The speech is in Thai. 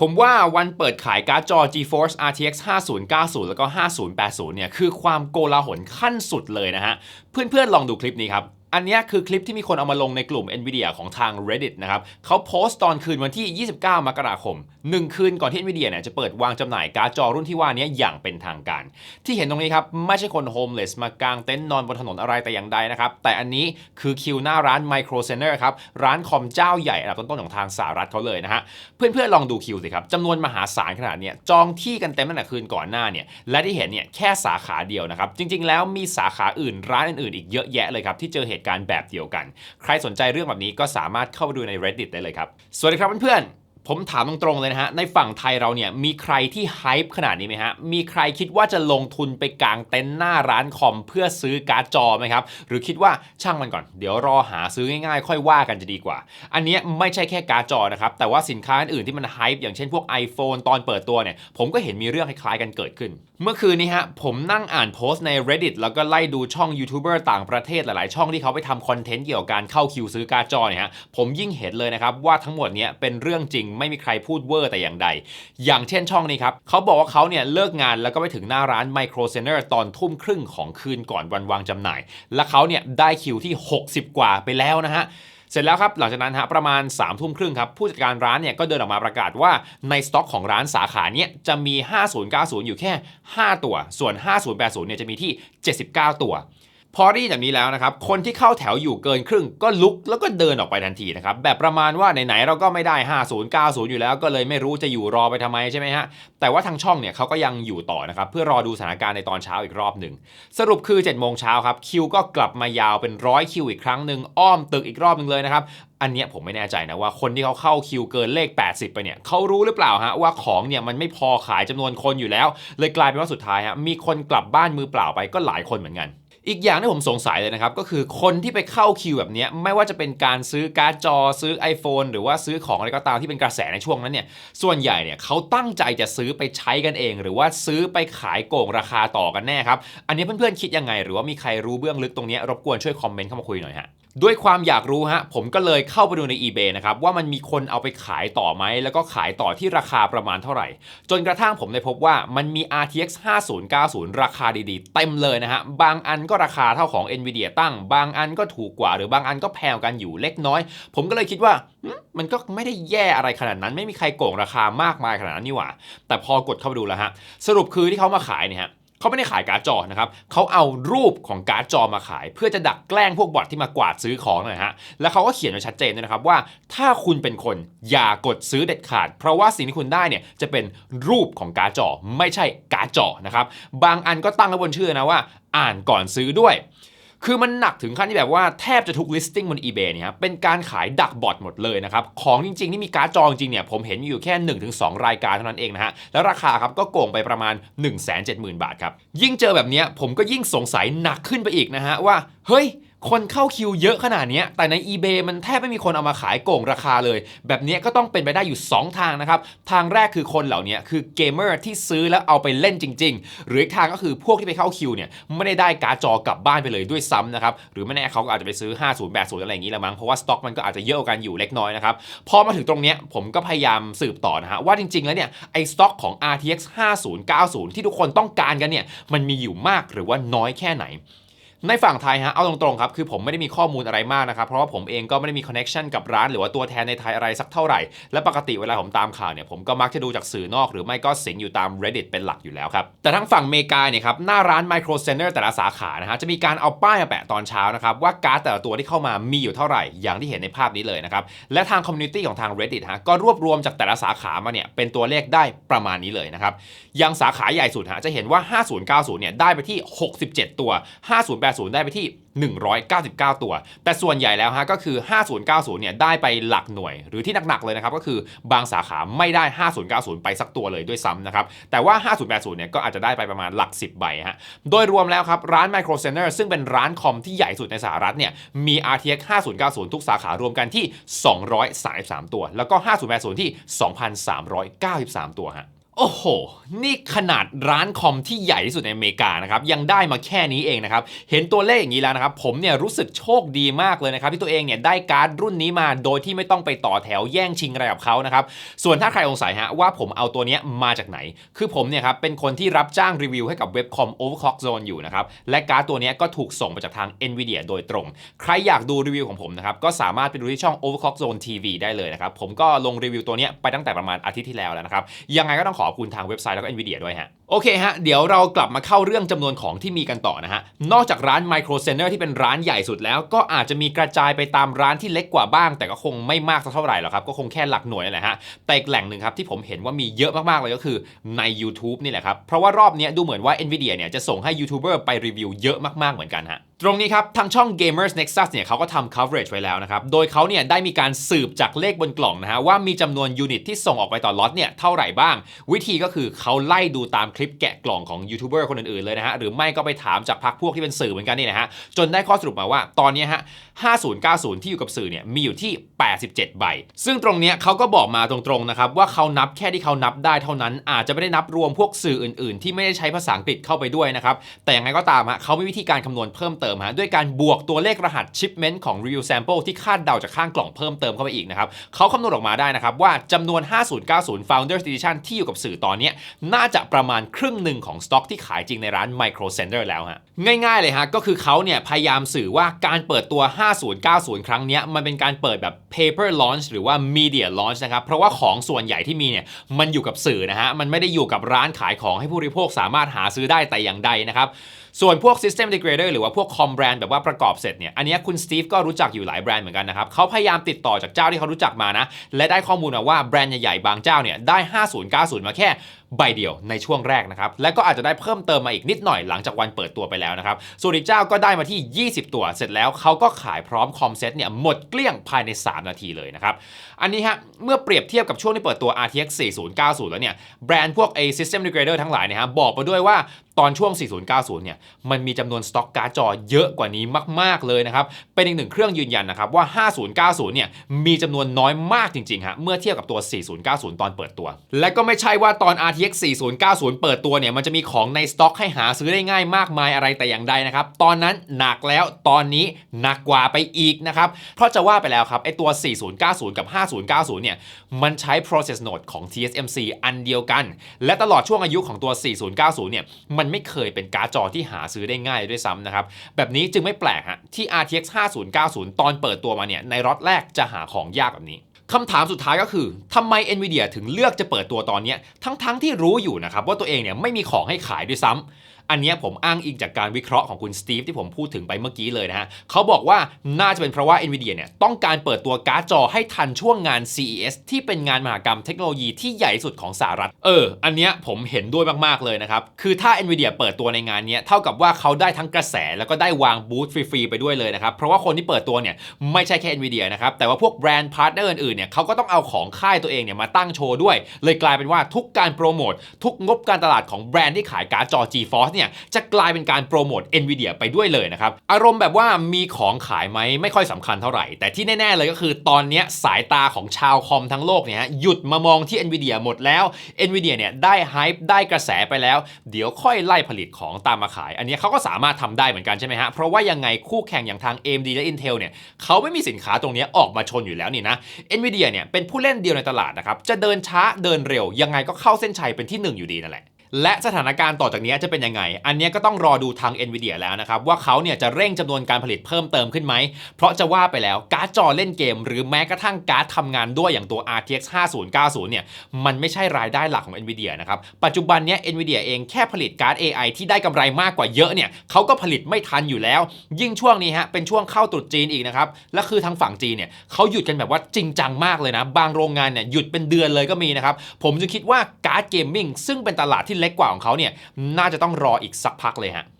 ผมว่าวันเปิดขายการ์ดจอ GeForce RTX 5090 แล้วก็ 5080 เนี่ย คือความโกลาหลขั้นสุดเลยนะฮะ เพื่อนๆ ลองดูคลิปนี้ครับ อันนี้คือคลิปที่มีคนเอามาลงในกลุ่ม NVIDIA ของทาง Reddit นะครับเขาโพสต์ตอนคืนวันที่ 29 มกราคม 1 คืนก่อนที่ NVIDIA เนี่ยจะเปิดวางจำหน่ายการ์ดจอรุ่นที่ว่านี้อย่างเป็นทางการ ที่เห็นตรงนี้ครับ ไม่ใช่คนโฮมเลสมากางเต็นท์นอนบนถนนอะไรแต่อย่างใดนะครับ แต่อันนี้คือคิวหน้าร้าน Micro Center ครับ ร้านคอมเจ้าใหญ่อันดับต้นๆของทางสหรัฐเขาเลยนะฮะเพื่อนๆลองดูคิวสิครับจำนวนมหาศาลขนาดนี้จองที่กันเต็มตั้งแต่คืนก่อนหน้าเนี่ยและที่เห็นเนี่ยแค่สาขาเดียวนะครับจริง ๆ แล้วมีสาขาอื่นร้านอื่นๆอีกเยอะแยะเลยครับที่เจอเหตุการณ์แบบเดียวกัน ใครสนใจเรื่องแบบนี้ก็สามารถเข้าไปดูใน Reddit ได้เลยครับ สวัสดีครับเพื่อนๆ ผมถามตรงๆเลยนะฮะ ในฝั่งไทยเราเนี่ยมีใครที่ไฮป์ขนาดนี้ไหมฮะ มีใครคิดว่าจะลงทุนไปกางเต็นท์หน้าร้านคอมเพื่อซื้อการ์ดจอไหมครับ หรือคิดว่าช่างมันก่อน เดี๋ยวรอหาซื้อง่ายๆ ค่อยว่ากันจะดีกว่า อันนี้ไม่ใช่แค่การ์ดจอนะครับ แต่ว่าสินค้าอื่นที่มันไฮป์อย่างเช่นพวก iPhone ตอนเปิดตัวเนี่ย ผมก็เห็นมีเรื่องคล้ายๆกันเกิดขึ้น เมื่อคืนนี้ฮะผมนั่งอ่านโพสต์ใน Reddit แล้วก็ไล่ดูช่องยูทูบเบอร์ต่างประเทศหลาย ๆ ช่องที่เขาไปทำคอนเทนต์เกี่ยวกับการเข้าคิวซื้อการ์ดจอเนี่ยฮะผมยิ่งเห็นเลยนะครับว่าทั้งหมดเนี้ยเป็นเรื่องจริงไม่มีใครพูดเวอร์แต่อย่างใด อย่างเช่นช่องนี้ครับเขาบอกว่าเขาเนี่ยเลิกงานแล้วก็ไปถึงหน้าร้าน Micro Center ตอนทุ่มครึ่งของคืนก่อนวันวางจำหน่าย และเขาเนี่ยได้คิวที่ 60 กว่าไปแล้วนะฮะ เสร็จแล้วครับหลังจากนั้นฮะประมาณ3ามทุ่มครึ่งครับผู้จัดการร้านเนี่ยก็เดินออกมาประกาศว่าในสต็อกของร้านสาขาเนี้ยจะมี 5090 อยู่แค่ 5 ตัว ส่วน 5080เนี่ยจะมีที่ 79 ตัว พอได้แบบนี้แล้วนะครับ คนที่เข้าแถวอยู่เกินครึ่งก็ลุกแล้วก็เดินออกไปทันทีนะครับ แบบประมาณว่าไหนๆเราก็ไม่ได้ 5090 อยู่แล้ว ก็เลยไม่รู้จะอยู่รอไปทำไมใช่ไหมฮะ แต่ว่าทางช่องเนี่ยเขาก็ยังอยู่ต่อนะครับ เพื่อรอดูสถานการณ์ในตอนเช้าอีกรอบหนึ่ง สรุปคือ7จ็ดโมงเช้าครับ คิวก็กลับมายาวเป็นร้อยคิวอีกครั้งหนึ่งอ้อมตึกอีกรอบหนึ่งเลยนะครับอันเนี้ยผมไม่แน่ใจนะว่าคนที่เขาเข้าคิวเกินเลข 80 ไปเนี่ยเขารู้หรือเปล่าฮะว่าของเนี่ยมันไม่พอขายจำนวนคนอยู่แล้ว เลยกลายเป็นว่าสุดท้ายฮะมีคนกลับบ้านมือเปล่าไปก็หลายคนเหมือนกัน อีกอย่างที่ผมสงสัยเลยนะครับ ก็คือคนที่ไปเข้าคิวแบบนี้ไม่ว่าจะเป็นการซื้อการ์ดจอซื้อ iPhone หรือว่าซื้อของอะไรก็ตามที่เป็นกระแสในช่วงนั้นเนี่ยส่วนใหญ่เนี่ยเขาตั้งใจจะซื้อไปใช้กันเอง หรือว่าซื้อไปขายโกงราคาต่อกันแน่ครับ อันนี้เพื่อนๆคิดยังไง หรือว่ามีใครรู้เบื้องลึกตรงนี้รบกวนช่วยคอมเมนต์เข้ามาคุยหน่อยฮะด้วยความอยากรู้ฮะผมก็เลยเข้าไปดูใน eBay นะครับว่ามันมีคนเอาไปขายต่อไหม แล้วก็ขายต่อที่ราคาประมาณเท่าไหร่ จนกระทั่งผมได้พบว่ามันมี RTX 5090 ราคาดีๆ เต็มเลยนะฮะบางอันก็ราคาเท่าของ Nvidia ตั้ง บางอันก็ถูกกว่า หรือบางอันก็แพงกันอยู่เล็กน้อย ผมก็เลยคิดว่ามันก็ไม่ได้แย่อะไรขนาดนั้น ไม่มีใครโกงราคามากมายขนาดนั้นนี่หว่า แต่พอกดเข้าไปดูแล้วฮะ สรุปคือที่เขามาขายเนี่ยฮะ เขาไม่ได้ขายการ์ดจอนะครับเขาเอารูปของการ์ดจอมาขาย เพื่อจะดักแกล้งพวกบอทที่มากวาดซื้อของนะฮะแล้วเขาก็เขียนไว้ชัดเจนด้วยนะครับว่า ถ้าคุณเป็นคนอย่ากดซื้อเด็ดขาด เพราะว่าสิ่งที่คุณได้เนี่ยจะเป็นรูปของการ์ดจอไม่ใช่การ์ดจอนะครับบางอันก็ตั้งไว้บนชื่อนะว่า อ่านก่อนซื้อด้วย คือมันหนักถึงขั้นที่แบบว่าแทบจะทุก listing บน eBay เนี่ยครับเป็นการขายดักบอทหมดเลยนะครับ ของจริงๆ ที่มีการ์ดจองจริงเนี่ยผมเห็นอยู่แค่ 1-2 รายการเท่านั้นเองนะฮะ แล้วราคาครับก็โกงไปประมาณ 170,000 บาทครับ ยิ่งเจอแบบนี้ผมก็ยิ่งสงสัยหนักขึ้นไปอีกนะฮะว่า เฮ้ย คนเข้าคิวเยอะขนาดนี้แต่ใน eBay มันแทบไม่มีคนเอามาขายโก่งราคาเลย แบบนี้ก็ต้องเป็นไปได้อยู่ 2 ทางนะครับ ทางแรกคือคนเหล่านี้คือเกมเมอร์ที่ซื้อแล้วเอาไปเล่นจริง ๆ หรืออีกทางก็คือพวกที่ไปเข้าคิวเนี่ยไม่ได้ได้การ์ดจอกลับบ้านไปเลยด้วยซ้ำนะครับ หรือไม่แน่เขาก็อาจจะไปซื้อ 50 80 อะไรอย่างนี้ละมั้งเพราะว่าสต็อกมันก็อาจจะเยอะกันอยู่เล็กน้อยนะครับพอมาถึงตรงนี้ผมก็พยายามสืบต่อนะฮะว่าจริง ๆ แล้วเนี่ยไอ้สต็อกของ RTX 5090 ที่ทุกคนต้องการกันเนี่ยมันมีอยู่มากหรือว่าน้อยแค่ไหน ในฝั่งไทยฮะเอาตรงๆครับคือผมไม่ได้มีข้อมูลอะไรมากนะครับเพราะว่าผมเองก็ไม่ได้มีคอนเน็ชันกับร้านหรือว่าตัวแทนในไทยอะไรสักเท่าไหร่ และปกติเวลาผมตามข่าวเนี่ยผมก็มักจะดูจากสื่อนอก หรือไม่ก็สิงอยู่ตาม Reddit เป็นหลักอยู่แล้วครับแต่ทั้งฝั่งเมกาเนี่ยครับหน้าร้าน Micro Center แต่ละสาขานะฮะจะมีการเอาป้ายมาแปะตอนเช้านะครับว่าการ์ดแต่ละตัวที่เข้ามามีอยู่เท่าไหร่ อย่างที่เห็นในภาพนี้เลยนะครับและทางคอมมูนิตี้ของทาง Reddit ฮะก็รวบรวมจากแต่ละสาขามาเนี่ยเป็นตัวเลขได้ประมาณนี้เลยนะครับอย่างสาขาใหญ่สุดฮะจะเห็นว่า 5090เนี่ยได้ไปที่ 67 ตัว5080 ได้ไปที่ 199 ตัว แต่ส่วนใหญ่แล้วฮะก็คือ 5090 เนี่ยได้ไปหลักหน่วย หรือที่หนักๆเลยนะครับก็คือบางสาขาไม่ได้ 5090 ไปสักตัวเลยด้วยซ้ำนะครับ แต่ว่า 5080 เนี่ยก็อาจจะได้ไปประมาณหลัก 10 ใบฮะ โดยรวมแล้วครับร้าน Micro Center ซึ่งเป็นร้านคอมที่ใหญ่สุดในสหรัฐเนี่ยมี RTX 5090 ทุกสาขารวมกันที่ 233 ตัว แล้วก็ 5080 ที่ 2,393 ตัวฮะ โอ้โห นี่ขนาดร้านคอมที่ใหญ่ที่สุดในอเมริกานะครับ ยังได้มาแค่นี้เองนะครับ เห็นตัวเลขอย่างนี้แล้วนะครับ ผมเนี่ยรู้สึกโชคดีมากเลยนะครับ ที่ตัวเองเนี่ยได้การ์ดรุ่นนี้มาโดยที่ไม่ต้องไปต่อแถวแย่งชิงอะไรกับเขานะครับ ส่วนถ้าใครสงสัยฮะว่าผมเอาตัวเนี้ยมาจากไหน คือผมเนี่ยครับเป็นคนที่รับจ้างรีวิวให้กับเว็บคอม Overclock Zone อยู่นะครับ และการ์ดตัวนี้ก็ถูกส่งมาจากทาง Nvidia โดยตรง ใครอยากดูรีวิวของผมนะครับ ก็สามารถไปดูที่ช่อง Overclock Zone TV ได้เลยนะครับ ผมก็ลงรีวิวตัวนี้ไปตั้งแต่ประมาณอาทิตย์ที่แล้วแล้วนะครับ ยังไงก็ต้องขอบคุณทางเว็บไซต์แล้วก็ Nvidia ด้วยฮะ โอเคฮะ เดี๋ยวเรากลับมาเข้าเรื่องจำนวนของที่มีกันต่อนะฮะ นอกจากร้าน Micro Center ที่เป็นร้านใหญ่สุดแล้ว ก็อาจจะมีกระจายไปตามร้านที่เล็กกว่าบ้าง แต่ก็คงไม่มากสักเท่าไหร่หรอกครับ ก็คงแค่หลักหน่วยนั่นแหละฮะ แต่อีกแหล่งหนึ่งครับที่ผมเห็นว่ามีเยอะมากๆเลยก็คือใน YouTube นี่แหละครับ เพราะว่ารอบนี้ดูเหมือนว่า Nvidia เนี่ยจะส่งให้ยูทูบเบอร์ไปรีวิวเยอะมากๆเหมือนกันฮะ ตรงนี้ครับ ทางช่อง Gamers Nexus เนี่ยเขาก็ทำ coverage ไว้แล้วนะครับ โดยเขาเนี่ยได้มีการสืบจากเลขบนกล่องนะฮะว่ามีจำนวนยูนิตที่ส่งออกไปต่อล็อตเนี่ยเท่าไหร่บ้าง วิธีก็คือเขาไล่ดูตามคลิปแกะกล่องของยูทูบเบอร์คนอื่นๆเลยนะฮะ หรือไม่ก็ไปถามจากพักพวกที่เป็นสื่อเหมือนกันนี่นะฮะ จนได้ข้อสรุปมาว่าตอนนี้ฮะ 5090 ที่อยู่กับสื่อเนี่ยมีอยู่ที่ 87 ใบ ซึ่งตรงเนี้ยเขาก็บอกมาตรงๆนะครับว่าเขานับแค่ที่เขานับได้เท่านั้น อาจจะไม่ได้นับรวมพวกสื่ออื่น ๆ ที่ไม่ได้ใช้ภาษาอังกฤษเข้าไปด้วยนะครับแต่ยังไงก็ตามฮะเขามีวิธีการคำนวณเพิ่มเติมฮะด้วยการบวกตัวเลขรหัส shipment ของ review sample ที่คาดเดาจากข้างกล่องเพิ่มเติมเข้าไปอีกนะครับเขาคำนวณออกมาได้นะครับว่าจำนวน 5090 Founders Edition ที่อยู่กับสื่อตอนนี้น่าจะประมาณครึ่งหนึ่งของสต็อกที่ขายจริงในร้าน Micro Center แล้วฮะง่ายๆเลยฮะก็คือเขาเนี่ยพยายามสื่อว่าการเปิดตัว 5090 ครั้งนี้มันเป็นการเปิดแบบ paper launch หรือว่า media launch นะครับเพราะว่าของส่วนใหญ่ที่มีเนี่ยมันอยู่กับสื่อนะฮะมันไม่ได้อยู่กับร้านขายของให้ผู้บริโภคสามารถหาซื้อได้แต่อย่างใดนะครับ ส่วนพวก System Integrator หรือว่าพวกคอมแบรนด์แบบว่าประกอบเสร็จเนี่ยอันนี้คุณสตีฟก็รู้จักอยู่หลายแบรนด์เหมือนกันนะครับเขาพยายามติดต่อจากเจ้าที่เขารู้จักมานะและได้ข้อมูลมาว่าแบรนด์ใหญ่ๆบางเจ้าเนี่ยได้ 5090 มาแค่ ใบเดียวในช่วงแรกนะครับและก็อาจจะได้เพิ่มเติมมาอีกนิดหน่อยหลังจากวันเปิดตัวไปแล้วนะครับส่วนอีกเจ้าก็ได้มาที่ 20 ตัวเสร็จแล้วเขาก็ขายพร้อมคอมเซ็ตเนี่ยหมดเกลี้ยงภายใน 3 นาทีเลยนะครับอันนี้ฮะเมื่อเปรียบเทียบกับช่วงที่เปิดตัว RTX 4090 แล้วเนี่ยแบรนด์พวก A System Integrator ทั้งหลายเนี่ยฮะบอกมาด้วยว่าตอนช่วง 4090 เนี่ย มันมีจำนวนสต็อกการ์ดจอเยอะกว่านี้มาก ๆ เลยนะครับ เป็นอีกหนึ่งเครื่องยืนยันนะครับว่า 5090 เนี่ย มีจำนวนน้อยมากจริง ๆ ฮะ เมื่อเทียบกับตัว 4090 ตอนเปิดตัว และก็ไม่ใช่ว่าตอน RTX 4090 เปิดตัวเนี่ยมันจะมีของในสต็อกให้หาซื้อได้ง่ายมากมายอะไรแต่อย่างใดนะครับ ตอนนั้นหนักแล้วตอนนี้หนักกว่าไปอีกนะครับ เพราะจะว่าไปแล้วครับไอตัว 4090 กับ 5090 เนี่ยมันใช้ process node ของ TSMC อันเดียวกัน และตลอดช่วงอายุของตัว 4090 เนี่ยมันไม่เคยเป็นการ์ดจอที่หาซื้อได้ง่ายด้วยซ้ำนะครับ แบบนี้จึงไม่แปลกฮะที่ RTX 5090 ตอนเปิดตัวมาเนี่ยในล็อตแรกจะหาของยากแบบนี้ คำถามสุดท้ายก็คือทำไม Nvidia ถึงเลือกจะเปิดตัวตอนนี้ทั้งๆทที่รู้อยู่นะครับว่าตัวเองเนี่ยไม่มีของให้ขายด้วยซ้ำ อันนี้ผมอ้างอิงจากการวิเคราะห์ของคุณสตีฟที่ผมพูดถึงไปเมื่อกี้เลยนะฮะเขาบอกว่าน่าจะเป็นเพราะว่า Nvidia เนี่ยต้องการเปิดตัวการ์ดจอให้ทันช่วงงาน CES ที่เป็นงานมหกรรมเทคโนโลยีที่ใหญ่สุดของสหรัฐ เออ อันเนี้ยผมเห็นด้วยมากๆเลยนะครับ คือถ้า Nvidia เปิดตัวในงานนี้เท่ากับว่าเขาได้ทั้งกระแสแล้วก็ได้วางบูธฟรีๆไปด้วยเลยนะครับ เพราะว่าคนที่เปิดตัวเนี่ยไม่ใช่แค่ Nvidia นะครับ แต่ว่าพวกแบรนด์พาร์ทเนอร์อื่นๆ เนี่ยเขาก็ต้องเอาของค่ายตัวเองเนี่ยมาตั้งโชว์ด้วย เลยกลายเป็นว่าทุกการโปรโมททุกงบการตลาดของแบรนด์ที่ขายการ์ดจอ GeForce เนี่ยจะกลายเป็นการโปรโมท Nvidia ไปด้วยเลยนะครับ อารมณ์แบบว่ามีของขายไหมไม่ค่อยสำคัญเท่าไหร่ แต่ที่แน่ ๆ เลยก็คือตอนนี้สายตาของชาวคอมทั้งโลกเนี่ยฮะหยุดมามองที่ Nvidia หมดแล้ว Nvidia เนี่ยได้ไฮป์ได้กระแสไปแล้ว เดี๋ยวค่อยไล่ผลิตของตามมาขาย อันนี้เขาก็สามารถทำได้เหมือนกันใช่ไหมฮะเพราะว่ายังไงคู่แข่งอย่างทาง AMD และ Intel เนี่ยเขาไม่มีสินค้าตรงนี้ออกมาชนอยู่แล้วนี่นะ Nvidia เนี่ยเป็นผู้เล่นเดียวในตลาดนะครับจะเดินช้าเดินเร็วยังไงก็เข้าเส้นชัยเป็นที่หนึ่งอยู่ดีนั่นแหละ และสถานการณ์ต่อจากนี้จะเป็นยังไง อันนี้ก็ต้องรอดูทาง NVIDIA แล้วนะครับ ว่าเขาเนี่ยจะเร่งจำนวนการผลิตเพิ่มเติมขึ้นไหม เพราะจะว่าไปแล้วการ์ดจอเล่นเกม หรือแม้กระทั่งการ์ดทำงานด้วยอย่างตัว RTX 5090 เนี่ยมันไม่ใช่รายได้หลักของ NVIDIA นะครับ ปัจจุบันเนี้ย NVIDIA เองแค่ผลิตการ์ด AI ที่ได้กำไรมากกว่าเยอะเนี่ยเขาก็ผลิตไม่ทันอยู่แล้ว ยิ่งช่วงนี้ฮะเป็นช่วงเข้าตรุษจีนอีกนะครับและคือทางฝั่งจีนเนี่ยเขาหยุดกันแบบว่าจริงจังมากเลยนะบางโรงงานเนี่ยหยุดเป็นเดือนเลยก็มีนะครับผมจึงคิดว่าการ์ดเกมมิ่งซึ่งเป็นตลาดที่เล็กกว่าของเขาเนี่ยน่าจะต้องรออีกสักพักเลยฮะ